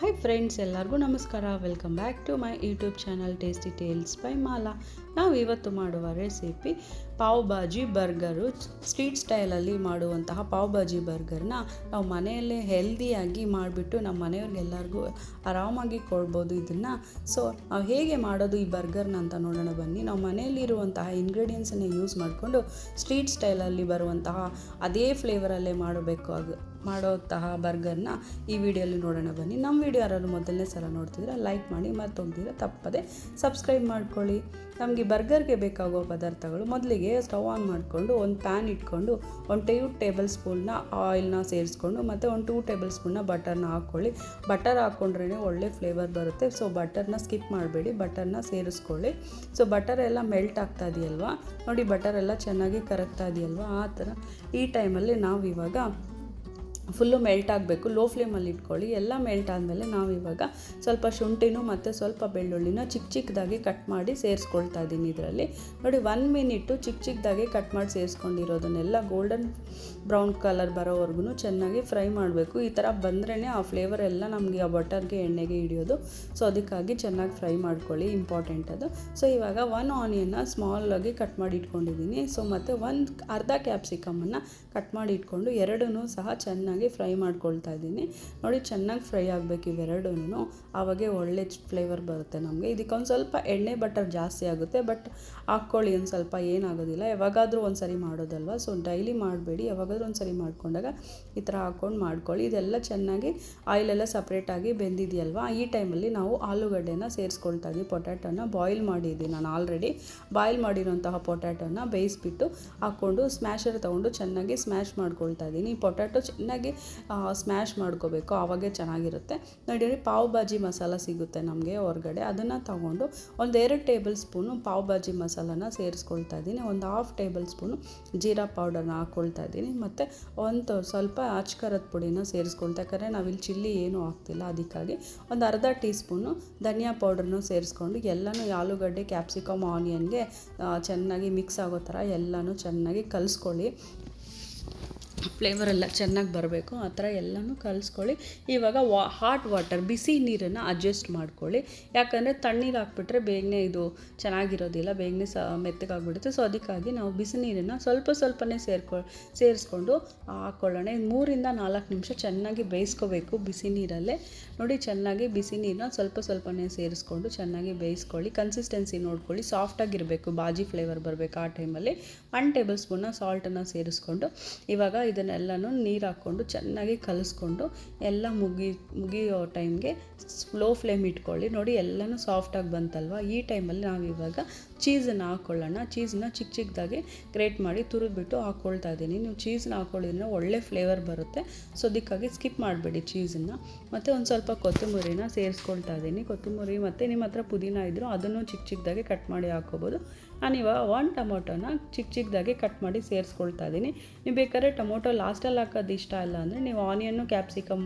Hi friends ಎಲ್ಲರಿಗೂ ನಮಸ್ಕಾರ. Welcome back to my YouTube channel tasty tales by Mala ನಾವು ಇವತ್ತು ಮಾಡುವ recipe pav bhaji burger. Street ಸ್ಟೈಲಲ್ಲಿ ಮಾಡುವಂತಹ ಪಾವ್ ಭಾಜಿ ಬರ್ಗರ್ನ ನಾವು ಮನೆಯಲ್ಲೇ ಹೆಲ್ದಿಯಾಗಿ ಮಾಡಿಬಿಟ್ಟು ನಮ್ಮ ಮನೆಯವ್ರಿಗೆಲ್ಲರಿಗೂ ಆರಾಮಾಗಿ ಕೊಡ್ಬೋದು ಇದನ್ನು ಸೊ ನಾವು ಹೇಗೆ ಮಾಡೋದು ಈ ಬರ್ಗರ್ನ ಅಂತ ನೋಡೋಣ ಬನ್ನಿ. ನಾವು ಮನೆಯಲ್ಲಿರುವಂತಹ ಇಂಗ್ರೀಡಿಯೆಂಟ್ಸನ್ನು ಯೂಸ್ ಮಾಡಿಕೊಂಡು ಸ್ಟ್ರೀಟ್ ಸ್ಟೈಲಲ್ಲಿ ಬರುವಂತಹ ಅದೇ ಫ್ಲೇವರಲ್ಲೇ ಮಾಡಬೇಕು ಆಗ ಮಾಡೋಂತಹ ಬರ್ಗರ್ನ ಈ ವಿಡಿಯೋಲಿ ನೋಡೋಣ ಬನ್ನಿ. ನಮ್ಮ ವಿಡಿಯೋ ಯಾರಾದ್ರು ಮೊದಲನೇ ಸಲ ನೋಡ್ತಿದ್ರೆ ಲೈಕ್ ಮಾಡಿ ಮತ್ತೊಂದಿದ್ರೆ ತಪ್ಪದೆ ಸಬ್ಸ್ಕ್ರೈಬ್ ಮಾಡ್ಕೊಳ್ಳಿ. ನಮಗೆ ಬರ್ಗರ್ಗೆ ಬೇಕಾಗುವ ಪದಾರ್ಥಗಳು ಮೊದಲಿಗೆ ಸ್ಟವ್ ಆನ್ ಮಾಡಿಕೊಂಡು, ಒಂದು ಪ್ಯಾನ್ ಇಟ್ಕೊಂಡು, ಒಂದು ಟೂ ಟೇಬಲ್ ಸ್ಪೂನ್ನ ಆಯಿಲ್ನ ಸೇರಿಸ್ಕೊಂಡು, ಮತ್ತು ಒಂದು ಟೂ ಟೇಬಲ್ ಸ್ಪೂನ್ನ ಬಟರ್ನ ಹಾಕ್ಕೊಳ್ಳಿ. ಬಟರ್ ಹಾಕ್ಕೊಂಡ್ರೇ ಒಳ್ಳೆ ಫ್ಲೇವರ್ ಬರುತ್ತೆ. ಸೊ ಬಟರ್ನ ಸ್ಕಿಪ್ ಮಾಡಬೇಡಿ. ಬಟರ್ನ ಸೇರಿಸ್ಕೊಳ್ಳಿ. ಸೊ ಬಟರ್ ಎಲ್ಲ ಮೆಲ್ಟ್ ಆಗ್ತಾ ಇದೆಯಲ್ವಾ? ನೋಡಿ ಬಟರ್ ಎಲ್ಲ ಚೆನ್ನಾಗಿ ಕರಗ್ತಾ ಇದೆಯಲ್ವಾ? ಆ ಥರ ಈ ಟೈಮಲ್ಲಿ ನಾವು ಇವಾಗ ಫುಲ್ಲು ಮೆಲ್ಟ್ ಆಗಬೇಕು. ಲೋ ಫ್ಲೇಮಲ್ಲಿ ಇಟ್ಕೊಳ್ಳಿ. ಎಲ್ಲ ಮೆಲ್ಟ್ ಆದಮೇಲೆ ನಾವು ಇವಾಗ ಸ್ವಲ್ಪ ಶುಂಠಿನೂ ಮತ್ತು ಸ್ವಲ್ಪ ಬೆಳ್ಳುಳ್ಳಿನೂ ಚಿಕ್ಕ ಚಿಕ್ಕದಾಗಿ ಕಟ್ ಮಾಡಿ ಸೇರಿಸ್ಕೊಳ್ತಾ ಇದ್ದೀನಿ ಇದರಲ್ಲಿ. ನೋಡಿ ಒನ್ ಮಿನಿಟು ಚಿಕ್ಕ ಚಿಕ್ಕದಾಗಿ ಕಟ್ ಮಾಡಿ ಸೇರಿಸ್ಕೊಂಡಿರೋದನ್ನೆಲ್ಲ ಗೋಲ್ಡನ್ ಬ್ರೌನ್ ಕಲರ್ ಬರೋವರೆಗೂ ಚೆನ್ನಾಗಿ ಫ್ರೈ ಮಾಡಬೇಕು. ಈ ಥರ ಬಂದ್ರೇ ಆ ಫ್ಲೇವರ್ ಎಲ್ಲ ನಮಗೆ ಆ ಬಟರ್ಗೆ, ಎಣ್ಣೆಗೆ ಹಿಡಿಯೋದು. ಸೊ ಅದಕ್ಕಾಗಿ ಚೆನ್ನಾಗಿ ಫ್ರೈ ಮಾಡ್ಕೊಳ್ಳಿ. ಇಂಪಾರ್ಟೆಂಟ್ ಅದು. ಸೊ ಇವಾಗ ಒನ್ ಆನಿಯನ್ನ ಸ್ಮಾಲಾಗಿ ಕಟ್ ಮಾಡಿ ಇಟ್ಕೊಂಡಿದ್ದೀನಿ. ಸೊ ಮತ್ತು ಒಂದು ಅರ್ಧ ಕ್ಯಾಪ್ಸಿಕಮನ್ನು ಕಟ್ ಮಾಡಿ ಇಟ್ಕೊಂಡು ಎರಡೂ ಸಹ ಚೆನ್ನಾಗಿ ಫ್ರೈ ಮಾಡ್ಕೊಳ್ತಾ ಇದ್ದೀನಿ. ನೋಡಿ ಚೆನ್ನಾಗಿ ಫ್ರೈ ಆಗಬೇಕು ಇವೆರಡೂ ಆವಾಗೆ ಒಳ್ಳೆ ಫ್ಲೇವರ್ ಬರುತ್ತೆ ನಮಗೆ. ಇದಕ್ಕೊಂದು ಸ್ವಲ್ಪ ಎಣ್ಣೆ ಬಟರ್ ಜಾಸ್ತಿ ಆಗುತ್ತೆ, ಬಟ್ ಹಾಕ್ಕೊಳ್ಳಿ ಒಂದು ಸ್ವಲ್ಪ, ಏನಾಗೋದಿಲ್ಲ. ಯಾವಾಗಾದರೂ ಒಂದು ಸರಿ ಮಾಡೋದಲ್ವ? ಸೊ, ಡೈಲಿ ಮಾಡಬೇಡಿ. ಯಾವಾಗಾದರೂ ಒಂದು ಸರಿ ಮಾಡ್ಕೊಂಡಾಗ ಈ ಥರ ಹಾಕ್ಕೊಂಡು ಮಾಡ್ಕೊಳ್ಳಿ. ಇದೆಲ್ಲ ಚೆನ್ನಾಗಿ ಆಯಿಲೆಲ್ಲ ಸಪ್ರೇಟಾಗಿ ಬೆಂದಿದೆಯಲ್ವಾ? ಈ ಟೈಮಲ್ಲಿ ನಾವು ಆಲೂಗಡ್ಡೆನ ಸೇರಿಸ್ಕೊಳ್ತಾ ಇದ್ದೀವಿ. ಪೊಟ್ಯಾಟೋನ ಬಾಯ್ಲ್ ಮಾಡಿದ್ದೀನಿ ನಾನು ಆಲ್ರೆಡಿ. ಬಾಯ್ಲ್ ಮಾಡಿರೋಂತಹ ಪೊಟ್ಯಾಟೋನ ಬೇಯಿಸ್ಬಿಟ್ಟು ಹಾಕ್ಕೊಂಡು ಸ್ಮ್ಯಾಶರ್ ತೊಗೊಂಡು ಚೆನ್ನಾಗಿ ಸ್ಮ್ಯಾಶ್ ಮಾಡ್ಕೊಳ್ತಾ ಇದ್ದೀನಿ. ಪೊಟ್ಯಾಟೊ ಚೆನ್ನಾಗಿ ಸ್ಮ್ಯಾಶ್ ಮಾಡ್ಕೋಬೇಕು. ಆವಾಗೇ ಚೆನ್ನಾಗಿರುತ್ತೆ. ನೋಡಿರಿ ಪಾವ್ ಭಾಜಿ ಮಸಾಲ ಸಿಗುತ್ತೆ ನಮಗೆ ಹೊರಗಡೆ. ಅದನ್ನು ತಗೊಂಡು ಒಂದು ಎರಡು ಟೇಬಲ್ ಸ್ಪೂನು ಪಾವ್ ಭಾಜಿ ಮಸಾಲಾನ ಸೇರಿಸ್ಕೊಳ್ತಾ ಇದ್ದೀನಿ. ಒಂದು ಹಾಫ್ ಟೇಬಲ್ ಸ್ಪೂನು ಜೀರಾ ಪೌಡರ್ನ ಹಾಕ್ಕೊಳ್ತಾ ಇದ್ದೀನಿ. ಮತ್ತು ಒಂದು ಸ್ವಲ್ಪ ಅಚ್ಕರದ ಪುಡಿನ ಸೇರಿಸ್ಕೊಳ್ತಾ, ಯಾಕಂದರೆ ನಾವಿಲ್ಲಿ ಚಿಲ್ಲಿ ಏನೂ ಹಾಕ್ತಿಲ್ಲ, ಅದಕ್ಕಾಗಿ ಒಂದು ಅರ್ಧ ಟೀ ಸ್ಪೂನು ಧನಿಯಾ ಪೌಡರ್ನು ಸೇರಿಸ್ಕೊಂಡು ಎಲ್ಲನೂ ಆಲೂಗಡ್ಡೆ, ಕ್ಯಾಪ್ಸಿಕಮ್, ಆನಿಯನ್ಗೆ ಚೆನ್ನಾಗಿ ಮಿಕ್ಸ್ ಆಗೋ ಥರ ಎಲ್ಲನೂ ಚೆನ್ನಾಗಿ ಕಲಿಸ್ಕೊಳ್ಳಿ. ಫ್ಲೇವರ್ ಎಲ್ಲ ಚೆನ್ನಾಗಿ ಬರಬೇಕು, ಆ ಥರ ಎಲ್ಲನೂ ಕಲಿಸ್ಕೊಳ್ಳಿ. ಇವಾಗ ವಾ ಹಾಟ್ ವಾಟರ್ ಬಿಸಿ ನೀರನ್ನು ಅಡ್ಜಸ್ಟ್ ಮಾಡ್ಕೊಳ್ಳಿ. ಯಾಕಂದರೆ ತಣ್ಣೀರು ಹಾಕ್ಬಿಟ್ರೆ ಬೇಗನೆ ಇದು ಚೆನ್ನಾಗಿರೋದಿಲ್ಲ, ಬೇಗನೆ ಸ, ಮೆತ್ತಗಾಗ್ಬಿಡುತ್ತೆ. ಸೊ ಅದಕ್ಕಾಗಿ ನಾವು ಬಿಸಿ ನೀರನ್ನು ಸ್ವಲ್ಪ ಸ್ವಲ್ಪನೇ ಸೇರ್ಕೊ, ಸೇರಿಸ್ಕೊಂಡು ಹಾಕ್ಕೊಳ್ಳೋಣ ಮೂರಿಂದ ನಾಲ್ಕು ನಿಮಿಷ ಚೆನ್ನಾಗಿ ಬೇಯಿಸ್ಕೋಬೇಕು ಬಿಸಿ ನೀರಲ್ಲೇ. ನೋಡಿ, ಚೆನ್ನಾಗಿ ಬಿಸಿ ನೀರನ್ನ ಸ್ವಲ್ಪ ಸ್ವಲ್ಪನೇ ಸೇರಿಸ್ಕೊಂಡು ಚೆನ್ನಾಗಿ ಬೇಯಿಸ್ಕೊಳ್ಳಿ. ಕನ್ಸಿಸ್ಟೆನ್ಸಿ ನೋಡ್ಕೊಳ್ಳಿ. ಸಾಫ್ಟಾಗಿರಬೇಕು ಬಾಜಿ ಫ್ಲೇವರ್ ಬರಬೇಕು ಆ ಟೈಮಲ್ಲಿ ಒನ್ ಟೇಬಲ್ ಸ್ಪೂನ್ನ ಸಾಲ್ಟನ್ನು ಸೇರಿಸ್ಕೊಂಡು ಇವಾಗ ಇದನ್ನೆಲ್ಲನೂ ನೀರು ಹಾಕ್ಕೊಂಡು ಚೆನ್ನಾಗಿ ಕಲಿಸ್ಕೊಂಡು ಎಲ್ಲ ಮುಗಿ, ಮುಗಿಯೋ ಟೈಮ್ಗೆ ಸ್ಲೋ ಫ್ಲೇಮ್ ಇಟ್ಕೊಳ್ಳಿ. ನೋಡಿ, ಎಲ್ಲನೂ ಸಾಫ್ಟಾಗಿ ಬಂತಲ್ವ? ಈ ಟೈಮಲ್ಲಿ ನಾವು ಇವಾಗ ಚೀಸನ್ನು ಹಾಕ್ಕೊಳ್ಳೋಣ ಚೀಸನ್ನ ಚಿಕ್ಕ ಚಿಕ್ಕದಾಗಿ ಗ್ರೇಟ್ ಮಾಡಿ ತುರಿದ್ಬಿಟ್ಟು ಹಾಕ್ಕೊಳ್ತಾ ಇದ್ದೀನಿ. ನೀವು ಚೀಸನ್ನ ಹಾಕ್ಕೊಳ್ಳಿದ್ರೆ ಒಳ್ಳೆ ಫ್ಲೇವರ್ ಬರುತ್ತೆ. ಸೊ, ಅದಕ್ಕಾಗಿ ಸ್ಕಿಪ್ ಮಾಡಬೇಡಿ ಚೀಸನ್ನು ಮತ್ತು ಒಂದು ಸ್ವಲ್ಪ ಕೊತ್ತಂಬರಿನ ಸೇರಿಸ್ಕೊಳ್ತಾ ಇದ್ದೀನಿ. ಕೊತ್ತಂಬರಿ ಮತ್ತು ನಿಮ್ಮ ಹತ್ರ ಪುದೀನ ಇದ್ದರೂ ಅದನ್ನು ಚಿಕ್ಕ ಚಿಕ್ಕದಾಗಿ ಕಟ್ ಮಾಡಿ ಹಾಕ್ಕೋಬೋದು. ನಾನಿವಾಗ ಒನ್ ಟೊಮೊಟೊನ ಚಿಕ್ಕ ಚಿಕ್ಕದಾಗಿ ಕಟ್ ಮಾಡಿ ಸೇರಿಸ್ಕೊಳ್ತಾ ಇದ್ದೀನಿ. ನೀವು ಬೇಕಾದ್ರೆ ಟೊಮೊಟೊ ಲಾಸ್ಟಲ್ಲಿ ಹಾಕೋದು ಇಷ್ಟ ಇಲ್ಲ ಅಂದರೆ ನೀವು ಆನಿಯನ್ನು, ಕ್ಯಾಪ್ಸಿಕಮ್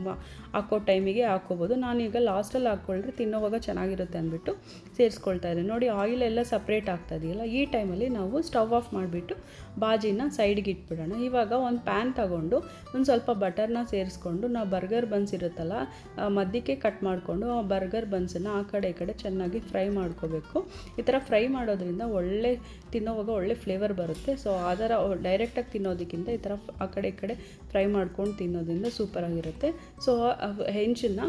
ಹಾಕೋ ಟೈಮಿಗೆ ಹಾಕ್ಕೋಬೋದು ನಾನೀಗ ಲಾಸ್ಟಲ್ಲಿ ಹಾಕ್ಕೊಳ್ರೆ ತಿನ್ನೋವಾಗ ಚೆನ್ನಾಗಿರುತ್ತೆ ಅಂದ್ಬಿಟ್ಟು ಸೇರಿಸ್ಕೊಳ್ತಾ ಇದ್ದೀನಿ ನೋಡಿ ಆಯಿಲ್ ಎಲ್ಲ ಸಪ್ರೇಟ್ ಆಗ್ತಾ ಇದೆಯಲ್ಲ, ಈ ಟೈಮಲ್ಲಿ ನಾವು ಸ್ಟವ್ ಆಫ್ ಮಾಡಿಬಿಟ್ಟು ಬಾಜಿನ ಸೈಡ್ಗೆ ಇಟ್ಬಿಡೋಣ. ಇವಾಗ ಒಂದು ಪ್ಯಾನ್ ತಗೊಂಡು ಒಂದು ಸ್ವಲ್ಪ ಬಟರ್ನ ಸೇರಿಸ್ಕೊಂಡು, ನಾವು ಬರ್ಗರ್ ಬನ್ಸ್ ಇರುತ್ತಲ್ಲ ಮಧ್ಯಕ್ಕೆ ಕಟ್ ಮಾಡಿಕೊಂಡು ಆ ಬರ್ಗರ್ ಬನ್ಸನ್ನು ಆ ಕಡೆ ಈ ಕಡೆ ಚೆನ್ನಾಗಿ ಫ್ರೈ ಮಾಡ್ಕೋಬೇಕು. ಈ ಥರ ಫ್ರೈ ಮಾಡೋದ್ರಿಂದ ಒಳ್ಳೆ, ತಿನ್ನೋವಾಗ ಒಳ್ಳೆ ಫ್ಲೇವರ್ ಬರುತ್ತೆ. ಸೊ, ಆ ಥರ ಡೈರೆಕ್ಟಾಗಿ ತಿನ್ನೋದಕ್ಕಿಂತ ಈ ಥರ ಆ ಕಡೆ ಈ ಕಡೆ ಫ್ರೈ ಮಾಡ್ಕೊಂಡು ತಿನ್ನೋದ್ರಿಂದ ಸೂಪರಾಗಿರುತ್ತೆ ಸೊ ಹೆಂಚನ್ನು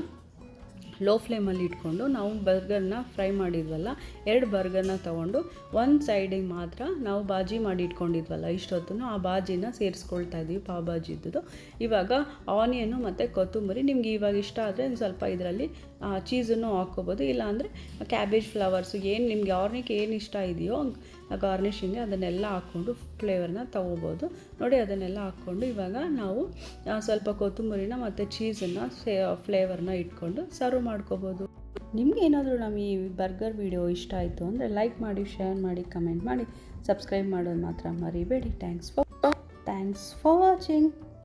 ಲೋ ಫ್ಲೇಮಲ್ಲಿ ಇಟ್ಕೊಂಡು ನಾವು ಬರ್ಗರ್ನ ಫ್ರೈ ಮಾಡಿದ್ವಲ್ಲ, ಎರಡು ಬರ್ಗರ್ನ ತೊಗೊಂಡು ಒಂದು ಸೈಡಿಗೆ ಮಾತ್ರ ನಾವು ಬಾಜಿ ಮಾಡಿ ಇಟ್ಕೊಂಡಿದ್ವಲ್ಲ ಇಷ್ಟೊತ್ತು ಆ ಬಾಜಿನ ಸೇರಿಸ್ಕೊಳ್ತಾ ಇದ್ದೀವಿ ಪಾವ್ ಬಾಜಿದ್ದು ಇವಾಗ ಆನಿಯನ್ನು ಮತ್ತು ಕೊತ್ತಂಬರಿ, ನಿಮ್ಗೆ ಇವಾಗ ಇಷ್ಟ ಆದರೆ ಸ್ವಲ್ಪ ಇದರಲ್ಲಿ ಚೀಸನ್ನು ಹಾಕ್ಕೋಬೋದು. ಇಲ್ಲಾಂದರೆ ಕ್ಯಾಬೇಜ್ ಫ್ಲವರ್ಸು ಏನು ನಿಮ್ಗೆ ಆರ್ನಿಕ್ ಏನು ಇಷ್ಟ ಇದೆಯೋ ಗಾರ್ನಿಷಿಂಗ್ಗೆ ಅದನ್ನೆಲ್ಲ ಹಾಕ್ಕೊಂಡು ಫ್ಲೇವರ್ನ ತೊಗೋಬೋದು. ನೋಡಿ ಅದನ್ನೆಲ್ಲ ಹಾಕ್ಕೊಂಡು ಇವಾಗ ನಾವು ಸ್ವಲ್ಪ ಕೊತ್ತಂಬರಿನ ಮತ್ತು ಚೀಸನ್ನು ಸೇ ಫ್ಲೇವರ್ನ ಇಟ್ಕೊಂಡು ಸರ್ವ್ ಮಾಡ್ಕೋಬೋದು. ನಿಮ್ಗೆ ಏನಾದರೂ ನಮ್ಮ ಈ ಬರ್ಗರ್ ವಿಡಿಯೋ ಇಷ್ಟ ಆಯಿತು ಅಂದರೆ ಲೈಕ್ ಮಾಡಿ ಶೇರ್ ಮಾಡಿ ಕಮೆಂಟ್ ಮಾಡಿ ಸಬ್ಸ್ಕ್ರೈಬ್ ಮಾಡೋದು ಮಾತ್ರ ಮರಿಬೇಡಿ. Thanks for thanks for watching